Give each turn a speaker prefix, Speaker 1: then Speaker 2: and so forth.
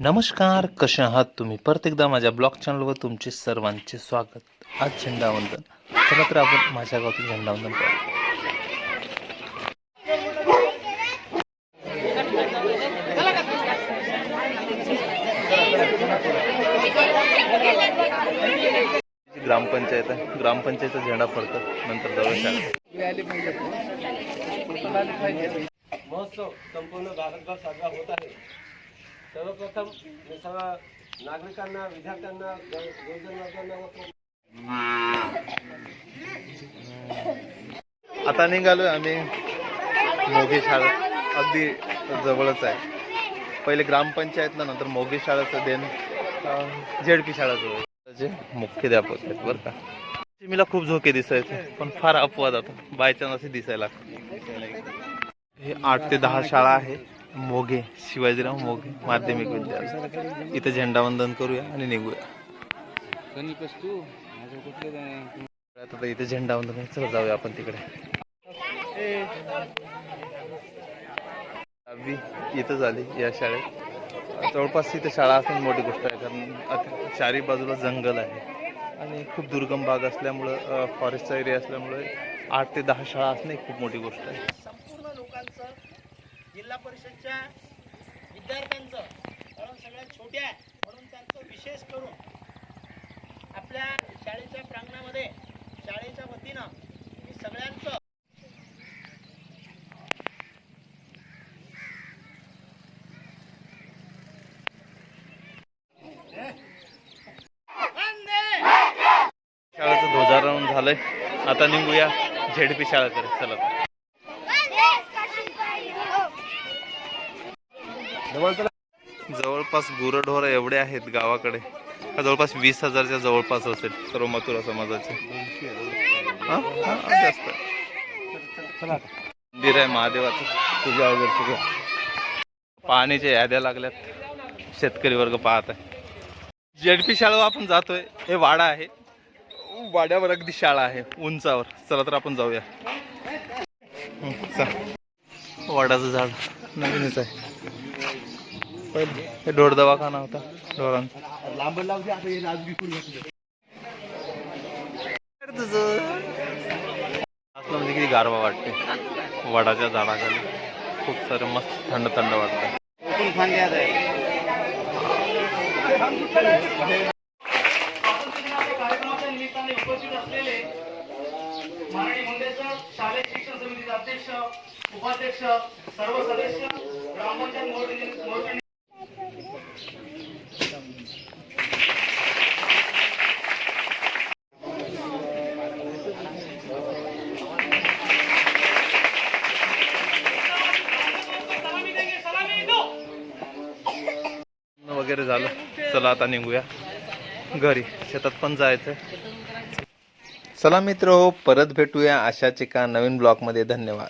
Speaker 1: नमस्कार कसे आहात तुम्ही? परत एकदा माझ्या ब्लॉग चॅनलवर तुमचे सर्वांचे स्वागत. आज झेंडावंदन. चला तर आपण माझ्या गावातील झेंडावंदन पाहू. ग्रामपंचायत आहे. ग्रामपंचायतचा झेंडा फडकत नंतर जाऊया
Speaker 2: महोत्सव संपूर्ण भारतभर साजरा होत आहे. सर्वप्रथम मी सर्व नागरिकांना विद्यार्थ्यांना
Speaker 1: आता निघालो आम्ही मोगी शाळा. अगदी जवळच आहे. पहिले ग्रामपंचायतला नंतर मोगी शाळेचं देन झेडपी शाळा जे मुख्याध्यापक आहेत बरं का. मला खूप झोके दिसायचे पण फार अपवाद आता. बायचान्स असे दिसायला हे आठ ते दहा शाळा आहे. मोघे शिवाजीराव मोघे माध्यमिक विद्यालय. इथं झेंडावंदन करूया आणि निघूया. आता इथे झेंडावंदन आहे. चला जाऊया आपण तिकडे. दहावी इथं झाली या शाळेत. जवळपास इथे शाळा असणं मोठी गोष्ट आहे कारण चारी बाजूला जंगल आहे. आणि खूप दुर्गम भाग असल्यामुळं फॉरेस्टचा एरिया असल्यामुळे आठ ते दहा शाळा असणं खूप मोठी गोष्ट आहे.
Speaker 3: जिल्हा परिषदच्या विद्यार्थ्यांचं कारण सगळ्या छोट्या आहे म्हणून त्यांचं विशेष करून आपल्या शाळेच्या प्रांगणामध्ये शाळेच्या वतीनं मी सगळ्यांचं
Speaker 1: शाळेचं ध्वजारोहण झालंय. आता निघूया झेडपी शाळेकडे. चला जवळपास गुरढोर एवढे आहेत गावाकडे. जवळपास वीस हजारच्या जवळपास असेल सर्व मथुरा समाजाचे. मंदिर आहे महादेवाचं. पूजा वगैरे सगळं. पाण्याच्या याद्या लागल्यात. शेतकरी वर्ग पाहत आहे. जेडपी शाळेवर आपण जातोय. हे वाडा आहे. वाड्यावर अगदी शाळा आहे. उंचावर. चला तर आपण जाऊया. वडाचं झाड नवीनच आहे. पहिले हे ढोर दवाखाना होता ढोरांचा.
Speaker 2: हे
Speaker 1: असलं म्हणजे किती गारवा वाटते. वडाच्या झाडाखाली. खूप सारे मस्त थंड थंड वाटतं.
Speaker 3: कार्यक्रमाच्या निमित्ताने उपस्थित असलेले मराठी मंडळाचं शालेय शिक्षण समितीचे अध्यक्ष उपाध्यक्ष सर्व सदस्य ग्रामपंचायत मोर्चे
Speaker 1: वगैरे झालं. चला आता निघूया. घरी. शेतात पण जायचं चला मित्र हो परत भेटूया अशाच एका नवीन ब्लॉगमध्ये. धन्यवाद.